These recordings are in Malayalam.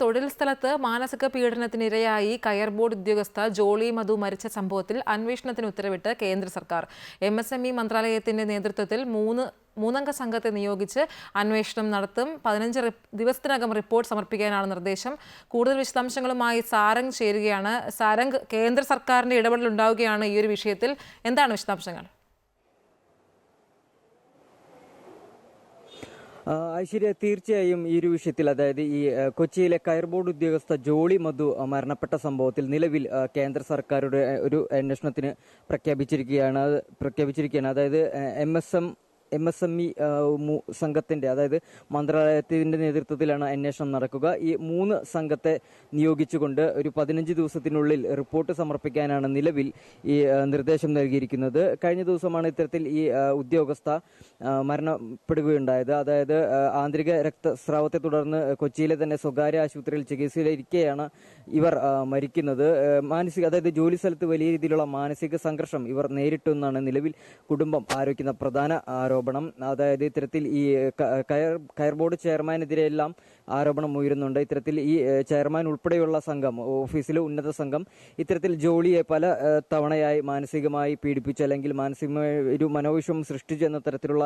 തൊഴിൽ സ്ഥലത്ത് മാനസിക പീഡനത്തിനിരയായി കയർ ബോർഡ് ഉദ്യോഗസ്ഥ ജോളി മധു മരിച്ച സംഭവത്തിൽ അന്വേഷണത്തിന് ഉത്തരവിട്ട് കേന്ദ്ര സർക്കാർ. എം എസ് എം ഇ മന്ത്രാലയത്തിന്റെ നേതൃത്വത്തിൽ മൂന്ന് മൂന്നംഗ സംഘത്തെ നിയോഗിച്ച് അന്വേഷണം നടത്തും. പതിനഞ്ച് ദിവസത്തിനകം റിപ്പോർട്ട് സമർപ്പിക്കാനാണ് നിർദ്ദേശം. കൂടുതൽ വിശദാംശങ്ങളുമായി സാരംഗ് ചേരുകയാണ്. സാരംഗ് കേന്ദ്ര സർക്കാരിന്റെ ഇടപെടൽ ഉണ്ടാവുകയാണ് ഈ ഒരു വിഷയത്തിൽ. എന്താണ് വിശദാംശങ്ങൾ? ഐശ്വര്യ തീർച്ചയായും ഈ ഒരു വിഷയത്തിൽ അതായത് ഈ കൊച്ചിയിലെ കയർ ബോർഡ് ഉദ്യോഗസ്ഥ ജോളി മധു മരണപ്പെട്ട സംഭവത്തിൽ നിലവിൽ കേന്ദ്ര സർക്കാരുടെ ഒരു അന്വേഷണത്തിന് പ്രഖ്യാപിച്ചിരിക്കുകയാണ്. പ്രഖ്യാപിച്ചിരിക്കുകയാണ്. അതായത് M S M M S M E സംഘത്തിന്റെ അതായത് മന്ത്രാലയത്തിന്റെ നേതൃത്വത്തിലാണ് അന്വേഷണം നടക്കുക. ഈ മൂന്ന് സംഘത്തെ നിയോഗിച്ചുകൊണ്ട് ഒരു പതിനഞ്ച് ദിവസത്തിനുള്ളിൽ റിപ്പോർട്ട് സമർപ്പിക്കാനാണ് നിലവിൽ ഈ നിർദ്ദേശം നൽകിയിരിക്കുന്നത്. കഴിഞ്ഞ ദിവസമാണ് ഇത്തരത്തിൽ ഈ ഉദ്യോഗസ്ഥ മരണപ്പെടുകയുണ്ടായത്. അതായത് ആന്തരിക രക്തസ്രാവത്തെ തുടർന്ന് കൊച്ചിയിലെ തന്നെ സ്വകാര്യ ആശുപത്രിയിൽ ചികിത്സയിലിരിക്കെയാണ് ഇവർ മരിക്കുന്നത്. മാനസിക അതായത് ജോലി സ്ഥലത്ത് വലിയ രീതിയിലുള്ള മാനസിക സംഘർഷം ഇവർ നേരിട്ടു എന്നാണ് നിലവിൽ കുടുംബം ആരോപിക്കുന്ന പ്രധാന ആരോപണം അതായത് ഇത്തരത്തിൽ ഈ കയർ കയർ ബോർഡ് ചെയർമാനെതിരെയെല്ലാം ആരോപണം ഉയരുന്നുണ്ട്. ഇത്തരത്തിൽ ഈ ചെയർമാൻ ഉൾപ്പെടെയുള്ള സംഘം ഓഫീസിലെ ഉന്നത സംഘം ഇത്തരത്തിൽ ജോളിയെ പല തവണയായി മാനസികമായി പീഡിപ്പിച്ചു അല്ലെങ്കിൽ മാനസികമായ ഒരു മനോവിഷം സൃഷ്ടിച്ചു എന്ന തരത്തിലുള്ള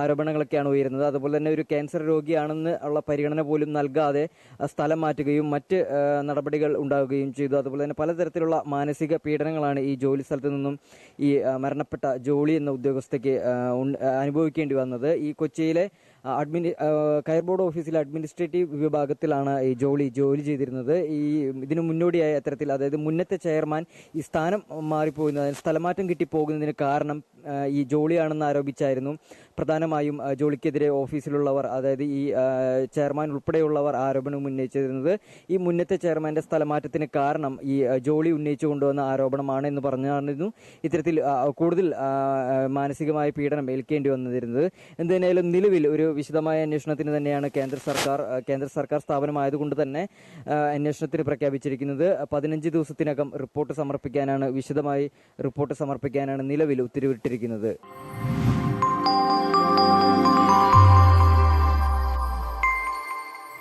ആരോപണങ്ങളൊക്കെയാണ് ഉയരുന്നത്. അതുപോലെ തന്നെ ഒരു ക്യാൻസർ രോഗിയാണെന്ന് ഉള്ള പരിഗണന പോലും നൽകാതെ സ്ഥലം മാറ്റുകയും മറ്റ് നടപടികൾ ഉണ്ടാവുകയും ചെയ്തു. അതുപോലെ തന്നെ പലതരത്തിലുള്ള മാനസിക പീഡനങ്ങളാണ് ഈ ജോലി സ്ഥലത്ത് നിന്നും ഈ മരണപ്പെട്ട ജോളി എന്ന ഉദ്യോഗസ്ഥയ്ക്ക് അനുഭവിക്കേണ്ടി വന്നത് ഈ കൊച്ചിയിലെ അഡ്മിനി കയർ ബോർഡ് ഓഫീസിലെ അഡ്മിനിസ്ട്രേറ്റീവ് വിഭാഗത്തിലാണ് ഈ ജോളി ജോലി ചെയ്തിരുന്നത്. ഈ ഇതിനു മുന്നോടിയായ അത്തരത്തിൽ അതായത് മുന്നത്തെ ചെയർമാൻ ഈ സ്ഥാനം മാറിപ്പോയിരുന്നു അതായത് സ്ഥലമാറ്റം കിട്ടിപ്പോകുന്നതിന് കാരണം ഈ ജോളിയാണെന്ന് ആരോപിച്ചായിരുന്നു. പ്രധാനമായും ജോളിക്കെതിരെ ഓഫീസിലുള്ളവർ അതായത് ഈ ചെയർമാൻ ഉൾപ്പെടെയുള്ളവർ ആരോപണം ഉന്നയിച്ചിരുന്നത്. ഈ മുന്നത്തെ ചെയർമാന്റെ സ്ഥലമാറ്റത്തിന് കാരണം ഈ ജോളി ഉന്നയിച്ചു കൊണ്ടുവന്ന ആരോപണമാണ് എന്ന് പറഞ്ഞായിരുന്നു. ഇത്തരത്തിൽ കൂടുതൽ മാനസികമായ പീഡനം ഏൽക്കേണ്ടി വന്നിരുന്നത്. എന്തായാലും നിലവിൽ ഒരു വിശദമായ അന്വേഷണത്തിന് തന്നെയാണ് കേന്ദ്ര സർക്കാർ കേന്ദ്ര സർക്കാർ സ്ഥാപനമായതുകൊണ്ട് തന്നെ അന്വേഷണത്തിന് പ്രഖ്യാപിച്ചിരിക്കുന്നത്. പതിനഞ്ച് ദിവസത്തിനകം റിപ്പോർട്ട് സമർപ്പിക്കാനാണ് വിശദമായി റിപ്പോർട്ട് സമർപ്പിക്കാനാണ് നിലവിൽ ഉത്തരവിട്ടിരിക്കുന്നത്.